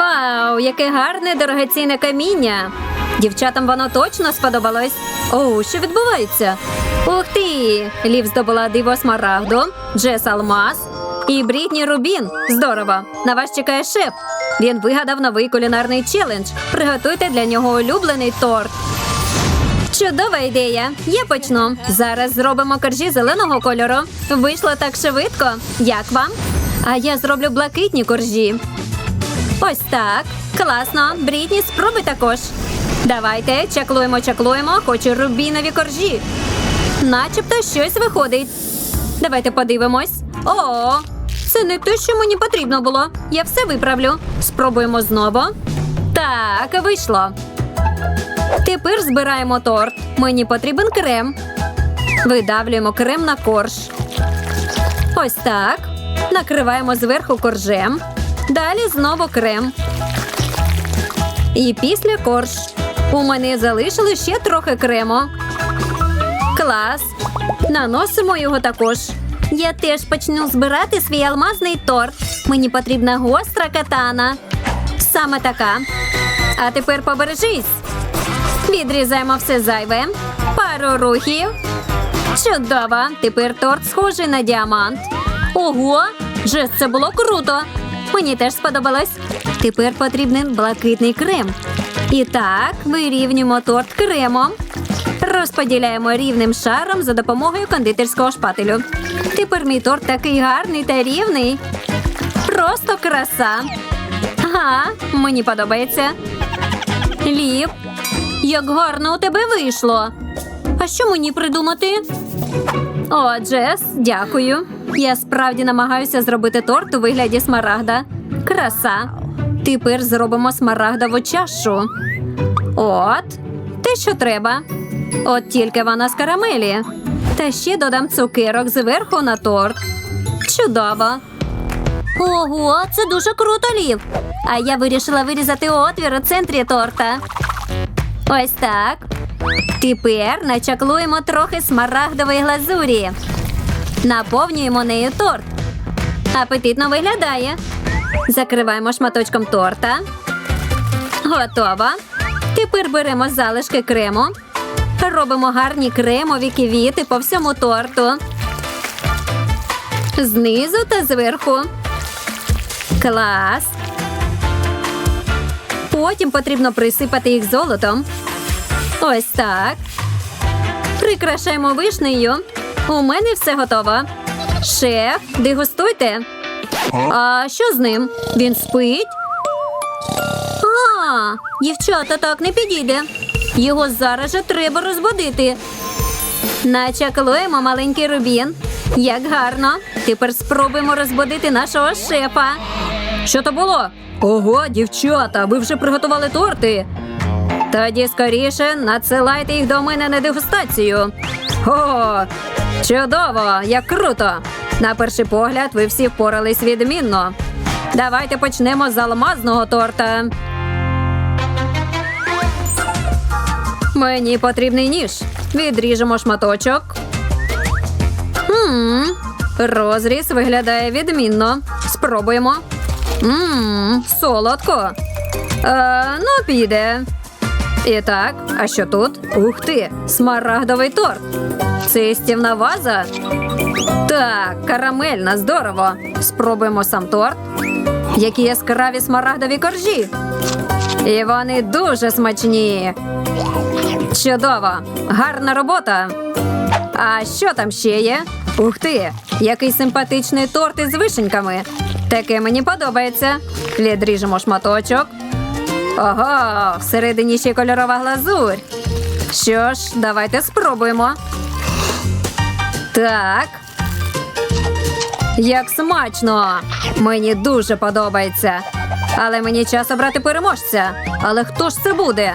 Вау, яке гарне дорогоцінне каміння. Дівчатам воно точно сподобалось. Оу, що відбувається? Ух ти! Лів здобула диво смарагду, Джес алмаз і Брітні Рубін. Здорово! На вас чекає шеф. Він вигадав новий кулінарний челендж. Приготуйте для нього улюблений торт. Чудова ідея. Я почну. Зараз зробимо коржі зеленого кольору. Вийшло так швидко. Як вам? А я зроблю блакитні коржі. Ось так. Класно. Брітні, спробуй також. Давайте чаклуємо, чаклуємо. Хочу рубінові коржі. Начебто щось виходить. Давайте подивимось. О, це не те, що мені потрібно було. Я все виправлю. Спробуємо знову. Так, вийшло. Тепер збираємо торт. Мені потрібен крем. Видавлюємо крем на корж. Ось так. Накриваємо зверху коржем. Далі знову крем. І після корж. У мене залишили ще трохи крему. Клас. Наносимо його також. Я теж почну збирати свій алмазний торт. Мені потрібна гостра катана. Саме така. А тепер побережись. Відрізаємо все зайве. Пару рухів. Чудово! Тепер торт схожий на діамант. Ого! Жест, це було круто! Мені теж сподобалось. Тепер потрібен блакитний крем. І так, вирівнюємо торт кремом. Розподіляємо рівним шаром за допомогою кондитерського шпателю. Тепер мій торт такий гарний та рівний. Просто краса. Ага, мені подобається. Ліп, як гарно у тебе вийшло. А що мені придумати? О, Джес, дякую. Я справді намагаюся зробити торт у вигляді смарагда. Краса. Тепер зробимо смарагдову чашу. От, те, що треба. От тільки вона з карамелі. Та ще додам цукерок зверху на торт. Чудово. Ого, це дуже круто, Лів. А я вирішила вирізати отвір у центрі торта. Ось так. Тепер начаклуємо трохи смарагдової глазурі. Наповнюємо нею торт. Апетитно виглядає. Закриваємо шматочком торта. Готово. Тепер беремо залишки крему. Робимо гарні кремові квіти по всьому торту. Знизу та зверху. Клас. Потім потрібно присипати їх золотом. Ось так. Прикрашаємо вишнею. У мене все готово. Шеф, дегустуйте. А що з ним? Він спить? А, дівчата, так не підійде. Його зараз же треба розбудити. Начаклуємо маленький рубін. Як гарно. Тепер спробуємо розбудити нашого шефа. Що то було? Ого, дівчата, ви вже приготували торти. Тоді скоріше надсилайте їх до мене на дегустацію. О, чудово, як круто! На перший погляд, ви всі впорались відмінно. Давайте почнемо з алмазного торта. Мені потрібний ніж. Відріжемо шматочок. Хм, розріз виглядає відмінно. Спробуємо. Мм, солодко. Е, ну, піде. І так, а що тут? Ух ти! Смарагдовий торт. Це стівна ваза. Так, карамельна, здорово. Спробуємо сам торт. Які яскраві смарагдові коржі. І вони дуже смачні. Чудово! Гарна робота. А що там ще є? Ух ти! Який симпатичний торт із вишеньками. Таке мені подобається. Відріжемо шматочок. Ого, всередині ще кольорова глазурь. Що ж, давайте спробуємо. Так. Як смачно! Мені дуже подобається. Але мені час обрати переможця. Але хто ж це буде?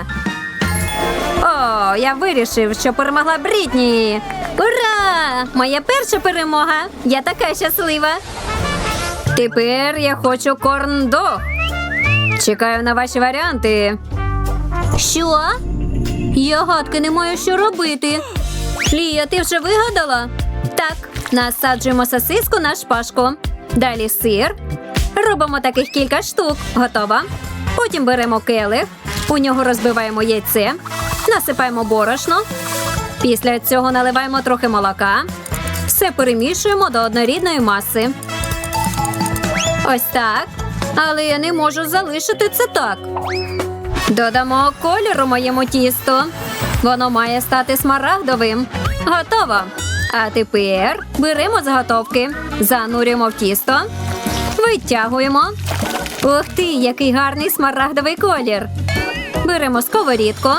О, я вирішив, що перемогла Брітні. Ура! Моя перша перемога. Я така щаслива. Тепер я хочу корн-дог. Чекаю на ваші варіанти. Що? Я гадки не маю що робити. Лія, ти вже вигадала? Так, насаджуємо сосиску на шпажку. Далі сир. Робимо таких кілька штук. Готово. Потім беремо келих, у нього розбиваємо яйце, насипаємо борошно. Після цього наливаємо трохи молока. Все перемішуємо до однорідної маси. Ось так. Але я не можу залишити це так. Додамо кольору моєму тісту. Воно має стати смарагдовим. Готово. А тепер беремо заготовки, занурюємо в тісто, витягуємо. Ух ти, який гарний смарагдовий колір. Беремо сковорідку.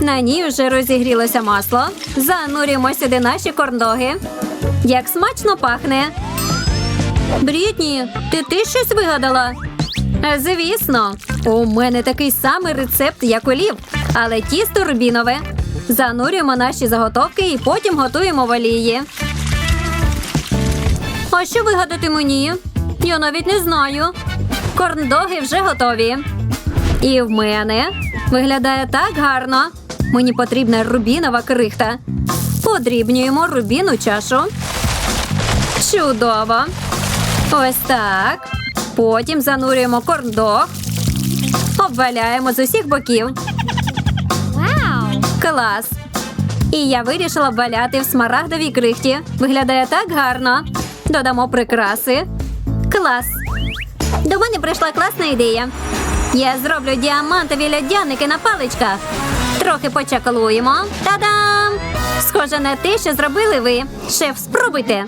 На ній вже розігрілося масло. Занурюємо сюди наші корндоги. Як смачно пахне. Брітні, ти ти щось вигадала? Е, Звісно, у мене такий самий рецепт, як у Лів, але тісто рубінове. Занурюємо наші заготовки і потім готуємо в олії. А що вигадати мені? Я навіть не знаю. Корндоги вже готові. І в мене виглядає так гарно. Мені потрібна рубінова крихта. Подрібнюємо рубіну чашу. Чудово. Ось так. Потім занурюємо корндог. Обваляємо з усіх боків. Клас. І я вирішила обваляти в смарагдовій крихті. Виглядає так гарно. Додамо прикраси. Клас. До мене прийшла класна ідея. Я зроблю діамантові льодяники на паличках. Трохи почаклуємо. Та-дам! Схоже на те, що зробили ви. Шеф, спробуйте.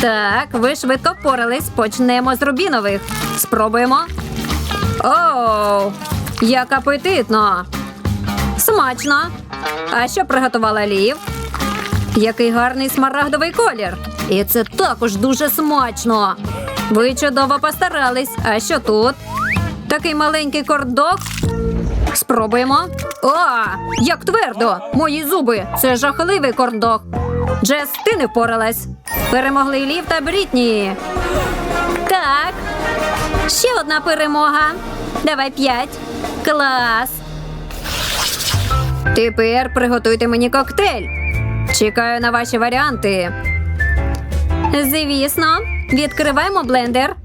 Так, ви швидко впорались. Почнемо з рубінових. Спробуємо. Оу, як апетитно! Смачно. А що приготувала Лів? Який гарний смарагдовий колір. І це також дуже смачно. Ви чудово постарались. А що тут? Такий маленький кордок. Спробуємо. О, як твердо! Мої зуби! Це жахливий кордок. Джес, ти не впоралась. Перемогли Лів та Брітні. Так. Ще одна перемога. Давай п'ять. Клас. Тепер приготуйте мені коктейль. Чекаю на ваші варіанти. Звісно, відкриваємо блендер.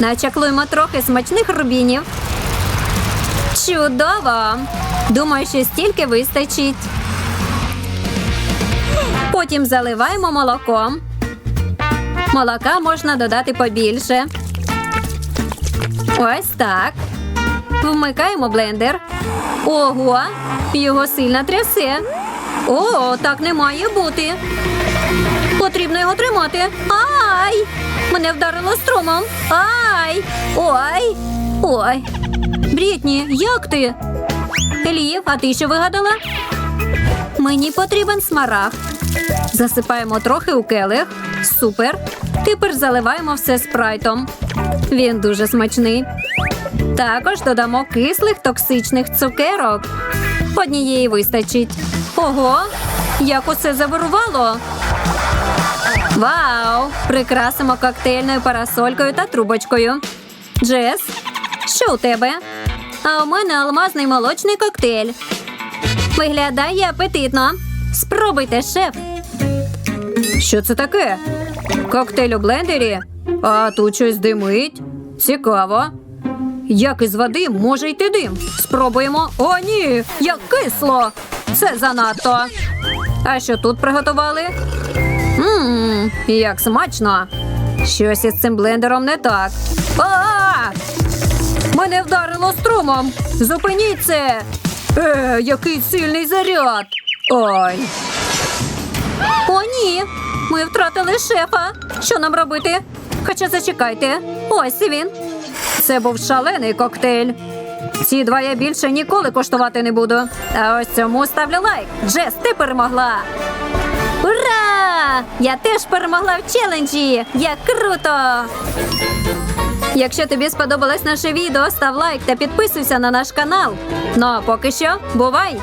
Начаклуємо трохи смачних рубінів. Чудово! Думаю, що стільки вистачить. Потім заливаємо молоком. Молока можна додати побільше. Ось так. Вмикаємо блендер. Ого, його сильно трясе. О, так не має бути. Потрібно його тримати. Ай! Мене вдарило струмом. Ай! Ой! Ой. Брітні, як ти? Лів, а ти що вигадала? Мені потрібен смарагд. Засипаємо трохи у келих. Супер. Тепер заливаємо все спрайтом. Він дуже смачний. Також додамо кислих токсичних цукерок. Однієї вистачить. Ого, як усе завирувало. Вау! Прикрасимо коктейльною парасолькою та трубочкою. Джес, що у тебе? А у мене алмазний молочний коктейль. Виглядає апетитно. Спробуйте, шеф. Що це таке? Коктейль у блендері? А тут щось димить. Цікаво. Як із води може йти дим? Спробуємо. О, ні! Як кисло! Це занадто. А що тут приготували? Ммм, як смачно. Щось із цим блендером не так. А! Мене вдарило струмом. Зупиніть це. Е, який сильний заряд. Ой. О, ні. Ми втратили шефа. Що нам робити? Хоча зачекайте. Ось він. Це був шалений коктейль. Ці два я більше ніколи коштувати не буду. А ось цьому ставлю лайк. Джес, ти перемогла. Ура! Я теж перемогла в челенджі! Як круто! Якщо тобі сподобалось наше відео, став лайк та підписуйся на наш канал. Ну а поки що, бувай!